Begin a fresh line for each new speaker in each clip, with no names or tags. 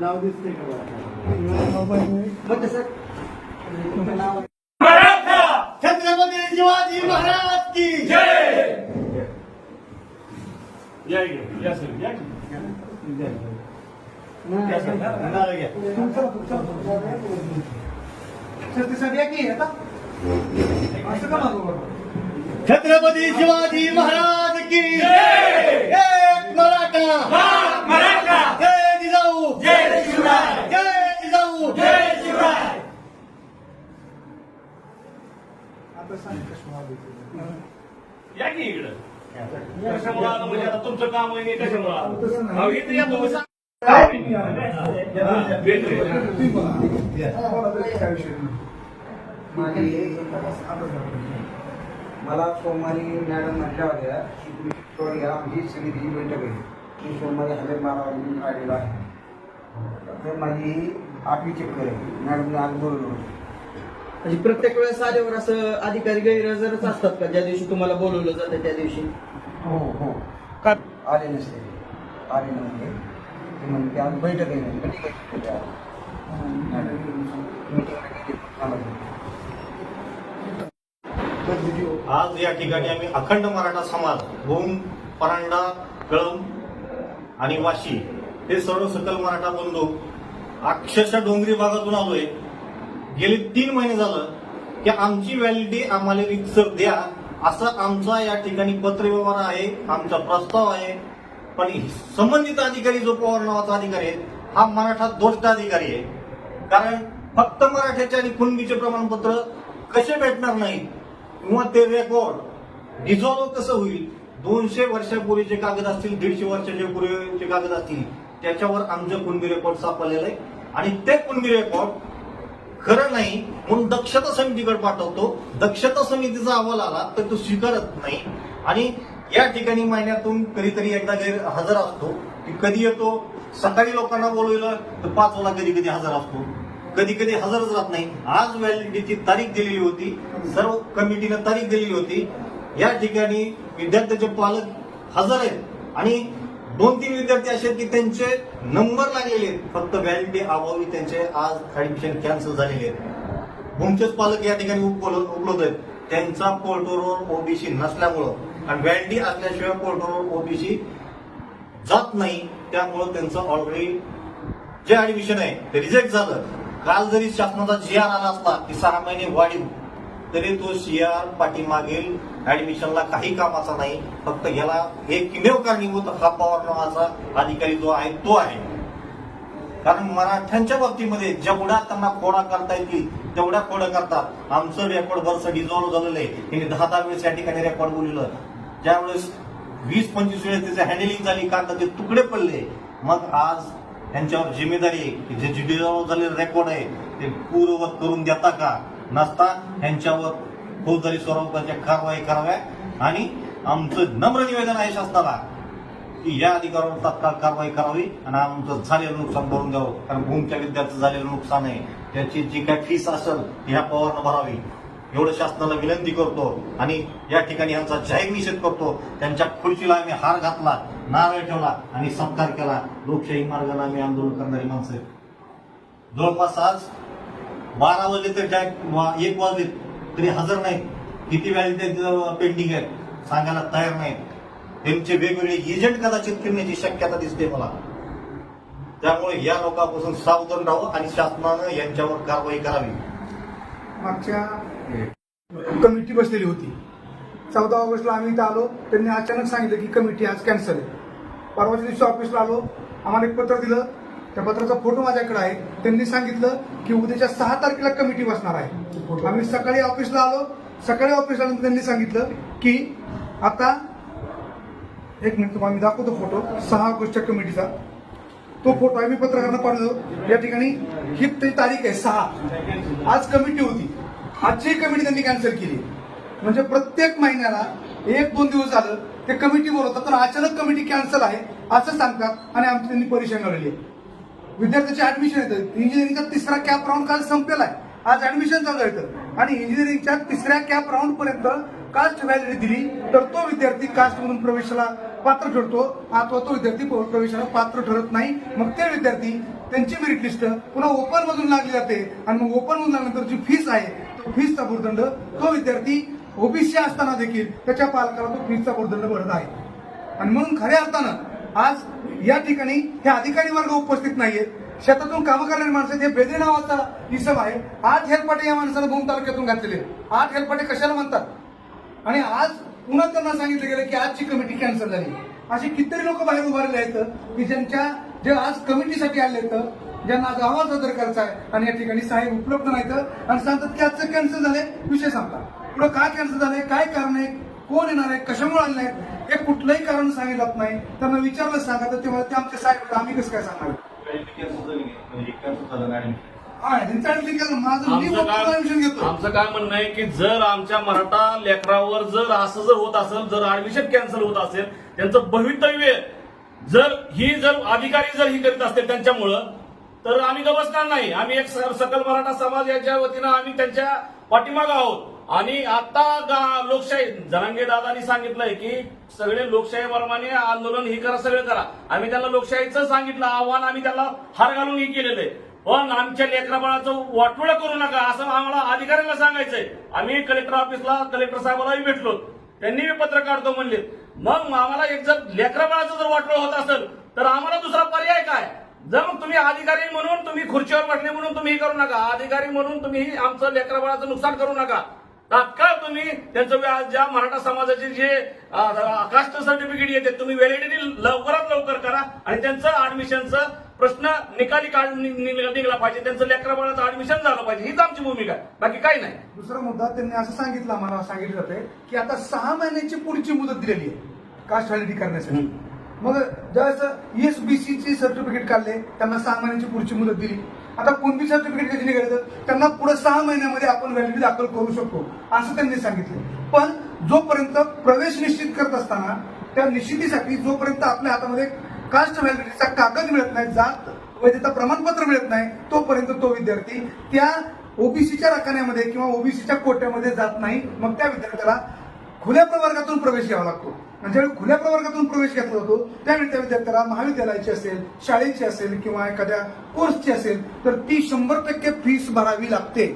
नाव दिसते छत्रपती शिवाजी महाराज की
जय या इकडे, या सर या की. या सर.
छत्रपती शिवाजी महाराज की एक मराठा!
मराठा!
जय जिजाऊ!
जय शिवराय!
जय जिजाऊ!
जय शिवराय! या की इकडं? कशामुळं आलं? म्हणजे आता तुमचं काम आहे कशामुळं आलं? अहो, इथं या तुम्ही सांगा. हा, भेट रे.
मला सोमवारी मॅडम म्हटल्या होत्या की तुम्ही शुक्रवारी या आमची समितीची बैठक आहे. मी सोमवारी हजर मारावा काढलेला आहे. तर माझी आठवी चक्कर आहे. मॅडमने आज बोलवलं होतं.
म्हणजे प्रत्येक वेळेस आल्यावर असं अधिकारी गैरहजरच असतात का? ज्या दिवशी तुम्हाला बोलवलं जातं त्या दिवशी?
हो हो. आले नसते. आले नव्हते ते म्हणते आज बैठक आहे. म्हणे. कधी बैठक आहे? मॅडम, मीटिंगला गेली, आला.
आज या ठिकाणी आम्ही अखंड मराठा समाज भूम परांडा कळम आणि वाशी हे सर्व सकल मराठा बंधू अक्षरशः डोंगरी भागातून आलोय. गेले तीन महिने झालं की आमची व्हॅलिडिटी आम्हाला रिक्सर द्या. असं आमचा या ठिकाणी पत्रव्यवहार आहे आमचा प्रस्ताव आहे. पण संबंधित अधिकारी जो पवार नावाचा अधिकारी आहे हा मराठा दोष्ट अधिकारी आहे. कारण फक्त मराठ्याचे आणि कुणबीचे प्रमाणपत्र कसे भेटणार नाही किंवा ते रेकॉर्ड डिझॉल्व कसं होईल? दोनशे वर्षापूर्वीचे कागद असतील दीडशे वर्षाच्या पूर्वीचे कागद असतील त्याच्यावर आमचं कुणबी रेकॉर्ड सापडलेलं आहे. आणि ते कुणबी रेकॉर्ड खरं नाही म्हणून दक्षता समितीकडे पाठवतो. दक्षता समितीचा अहवाल आला तर तो स्वीकारत नाही. आणि या ठिकाणी महिन्यातून कधीतरी एकदा गैर हजर असतो की कधी येतो? सकाळी लोकांना बोलवलं तर पाच वाजता कधी कधी हजर असतो. कधी कधी हजरच राहत नाही. आज व्हॅलिडिटीची तारीख दिलेली होती. सर्व कमिटीनं तारीख दिलेली होती. या ठिकाणी विद्यार्थ्याचे पालक हजर आहेत. आणि दोन तीन विद्यार्थी असे आहेत की त्यांचे नंबर लागलेले आहेत. फक्त व्हॅलिडिटी अभावी त्यांचे आज ऍडमिशन कॅन्सल झालेले आहेत. भूमचेच पालक या ठिकाणी उपलब्ध उपलब्ध आहेत. त्यांचा पोर्टलवर ओबीसी नसल्यामुळं. आणि व्हॅलिडिटी असल्याशिवाय पोर्टलवर ओबीसी जात नाही. त्यामुळं त्यांचं ऑलरेडी जे ऍडमिशन आहे ते रिजेक्ट झालं. काल जरी शासनाचा जी आर आला असला की सहा महिने वाढीव तरी तो सी आर पाठीमागील ऍडमिशनला काही कामाचा नाही. फक्त याला एकमेव कारणीभूत हा पवार नावाचा अधिकारी जो आहे तो आहे. कारण मराठ्यांच्या बाबतीमध्ये जेवढ्या त्यांना खोडा करता येतील तेवढ्या खोडा करतात आमचं रेकॉर्ड बरंच डिझॉल्व्ह झालेलं आहे. त्यांनी दहा दहा वेळेस या ठिकाणी रेकॉर्ड बोललेलं ज्यावेळेस वीस पंचवीस वेळेस त्याचं हँडलिंग झाली कारण ते तुकडे पडले. मग आज यांच्यावर जिम्मेदारी आहे जे झालेलं रेकॉर्ड आहे ते पूर्ववत करून देता का? नसता यांच्यावर फौजदारी स्वरूपाच्या कारवाई कराव्या. आणि आमचं नम्र निवेदन आहे शासनाला की या अधिकाऱ्यावर तात्काळ कारवाई करावी आणि आमचं झालेलं नुकसान भरून द्यावं. कारण भूमच्या विद्यार्थी झालेलं नुकसान आहे. त्याची जी काय फीस असेल ती ह्या पवारनं भरावी. एवढं शासनाला विनंती करतो आणि या ठिकाणी यांचा जाहीर निषेध करतो. त्यांच्या खुर्चीला आम्ही हार घातला नारळ ठेवला आणि सत्कार केला. लोकशाही मार्गाने आम्ही आंदोलन करणारी माणसं जवळपास आज बारा वाजले तर काय वा- एक वाजले तरी हजर नाही किती व्याजी पेंडिंग आहेत सांगायला तयार नाही त्यांचे वेगवेगळे एजंट कदाचित फिरण्याची शक्यता दिसते मला. त्यामुळे या लोकांपासून सावधान राहावं आणि शासनानं यांच्यावर कारवाई करावी.
मागच्या कमिटी बसलेली होती. चौदा ऑगस्टला आम्ही इथं आलो. त्यांनी अचानक सांगितलं की कमिटी आज कॅन्सल आहे. परवाच्या दिवशी ऑफिसला आलो. आम्हाला एक पत्र दिलं. त्या पत्राचा फोटो माझ्याकडे आहे. त्यांनी सांगितलं की उद्याच्या सहा तारखेला कमिटी बसणार आहे. आम्ही सकाळी ऑफिसला आलो. सकाळी ऑफिसला आल्यानंतर त्यांनी सांगितलं की आता एक मिनिट तुम्हाला मी दाखवतो फोटो. सहा ऑगस्टच्या कमिटीचा. तो फोटो आम्ही पत्रकारांना पाठवतो. या ठिकाणी ही तारीख आहे सहा. आज कमिटी होती. आजची कमिटी त्यांनी कॅन्सल केली म्हणजे प्रत्येक महिन्याला एक दोन दिवस झालं ते कमिटी बोलवतात तर अचानक कमिटी कॅन्सल आहे असं सांगतात आणि आमची त्यांनी परीक्षा मिळवली आहे. विद्यार्थ्याचे ऍडमिशन येतं. इंजिनिअरिंगचा तिसरा कॅप राऊंड काल संपलेला आहे. आज ऍडमिशन चालू येतं आणि इंजिनिअरिंगच्या तिसऱ्या कॅप राऊंड पर्यंत कास्ट व्हॅलिडिटी दिली तर तो विद्यार्थी कास्ट म्हणून प्रवेशाला पात्र ठरतो. अथवा तो विद्यार्थी प्रवेशाला पात्र ठरत नाही. मग ते विद्यार्थी त्यांची मेरिट लिस्ट पुन्हा ओपन मधून लागली जाते. आणि मग ओपन मधून लागल्यानंतर जी फीस आहे तो फीसचा भूर्दंड तो विद्यार्थी ओबीसी असताना देखील त्याच्या पालकाला तो फीसचा भूर्दंड भरत आहे. आणि म्हणून खऱ्या अर्थानं आज या ठिकाणी हे अधिकारी वर्ग उपस्थित नाहीयेत शेतातून कामं करणारे माणसं हे बेदे नावाचा इसम आहे. आठ हेलपाटे या माणसाला भूम तालुक्यातून घातलेले आठ हेलपाटे कशाला म्हणतात? आणि आज पुन्हा त्यांना सांगितलं गेलं की आजची कमिटी कॅन्सल झाली. असे कितीतरी लोक बाहेर उभारले आहेत की ज्यांच्या जे आज कमिटीसाठी आले आहेत ज्यांना आज आवाज सादर करायचा आहे आणि या ठिकाणी साहेब उपलब्ध नाहीत आणि सांगतात की आजचं कॅन्सल झालंय विषय सांगता पुढे काय कॅन्सल झालंय काय कारण आहे कोण येणार आहे कशामुळे आले नाहीत हे कुठलंही कारण सांगितलं जात नाही. त्यांना विचारलं सांगा तर तेव्हा ते आमचे साहेब आम्ही कसं काय सांगणार?
आमचं काय म्हणणं आहे की जर आमच्या मराठा लेकरावर जर असं जर होत असेल जर ऍडमिशन कॅन्सल होत असेल त्यांचं भवितव्य जर ही जर अधिकारी जर ही करीत असतील त्यांच्यामुळं तर आम्ही गवसणार नाही. आम्ही एक सकल मराठा समाज याच्या वतीनं आम्ही त्यांच्या पाठीमागं आहोत. आणि आता लोकशाही जरांगे दादानी सांगितलंय की सगळे लोकशाही प्रमाणे आंदोलन ही करा सगळं करा. आम्ही त्यांना लोकशाहीचं सांगितलं आव्हान आम्ही त्याला हार घालून ही केलेलं आहे. पण आमच्या लेकराबाळाचं वाटोळं करू नका असं आम्हाला अधिकाऱ्यांना सांगायचंय. आम्ही कलेक्टर ऑफिसला कलेक्टर साहेबालाही भेटलो. त्यांनी मी पत्र काढतो म्हणले. मग आम्हाला एक जर लेकराबाळाचं जर वाटोळ होत असेल तर आम्हाला दुसरा पर्याय काय? जर मग तुम्ही अधिकारी म्हणून तुम्ही खुर्चीवर बसले म्हणून तुम्ही हे करू नका. अधिकारी म्हणून तुम्ही आमचं लेकराबाळाचं नुकसान करू नका. तात्काळ तुम्ही त्यांचं व्या- ज्या मराठा समाजाचे जे कास्ट सर्टिफिकेट येते तुम्ही व्हॅलिडिटी लवकरात लवकर करा आणि त्यांचं ऍडमिशनचं प्रश्न निकाली काढ नि- नि- निघला पाहिजे. त्यांचं लेकराबाळाचं ऍडमिशन झालं पाहिजे. हीच आमची भूमिका आहे. बाकी काही नाही.
दुसरा मुद्दा त्यांनी असं सांगितलं आम्हाला सांगितलं जाते की आता सहा महिन्याची पुढची मुदत दिलेली आहे कास्ट व्हॅलिडिटी करण्यासाठी मग ज्यावेळेस ईएसबीसीची सर्टिफिकेट काढले त्यांना सहा महिन्याची पुढची मुदत दिली. आता कोणती सर्टिफिकेट कधी निघालं त्यांना पुढे सहा महिन्यामध्ये आपण व्हॅलिडिटी दाखल करू शकतो असं त्यांनी सांगितलं. पण जोपर्यंत प्रवेश निश्चित करत असताना त्या निश्चितीसाठी जोपर्यंत आपल्या हातामध्ये कास्ट व्हॅलिडिटीचा कागद मिळत नाही जात वैधता प्रमाणपत्र मिळत नाही तोपर्यंत तो विद्यार्थी त्या ओबीसीच्या रकान्यामध्ये किंवा ओबीसीच्या कोट्यामध्ये जात नाही. मग त्या विद्यार्थ्याला खुल्या प्रवर्गातून प्रवेश घ्यावा लागतो. आणि ज्यावेळी खुल्या प्रवर्गातून प्रवेश घेतला जातो त्यावेळी त्या विद्यार्थ्याला महाविद्यालयाची असेल शाळेची असेल किंवा एखाद्या कोर्सची असेल तर ती शंभर टक्के फीस भरावी लागते.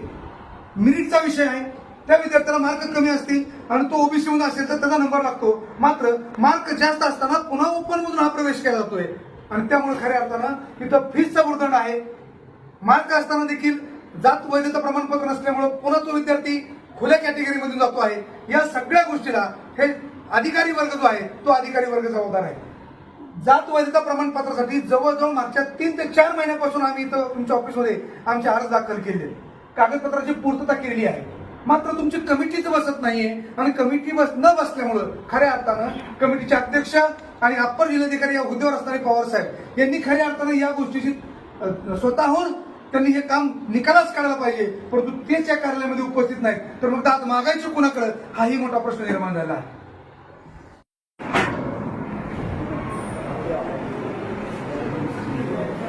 मिरिटचा विषय आहे. त्या विद्यार्थ्याला मार्क कमी असतील आणि तो ओबीसी मधून असेल तर त्याचा नंबर लागतो. मात्र मार्क जास्त असताना पुन्हा ओपन मधून हा प्रवेश केला जातोय. आणि त्यामुळे खऱ्या अर्थानं इथं फीसचा भुर्दंड आहे. मार्क असताना देखील जात वैधता प्रमाणपत्र नसल्यामुळे पुन्हा तो विद्यार्थी खुल्या कॅटेगरीमधून जातो आहे. या सगळ्या गोष्टीला हे अधिकारी वर्ग जो आहे तो अधिकारी वर्ग जबाबदार आहे. जात वैधता प्रमाणपत्रासाठी जवळजवळ मागच्या तीन ते चार महिन्यापासून आम्ही इथं तुमच्या ऑफिसमध्ये आमचे अर्ज दाखल केले कागदपत्राची पूर्तता केली आहे. मात्र तुमची कमिटीच बसत नाहीये. आणि कमिटी बस न बसल्यामुळं खऱ्या अर्थानं कमिटीचे अध्यक्ष आणि अप्पर जिल्हाधिकारी या हुद्द्यावर असणारे पवार साहेब यांनी खऱ्या अर्थानं या गोष्टीची स्वतःहून त्यांनी हे काम निकालाच काढायला पाहिजे. परंतु तेच या कार्यालयामध्ये उपस्थित नाहीत. तर मग दात मागायचे कुणाकडे? हाही मोठा प्रश्न निर्माण झाला आहे.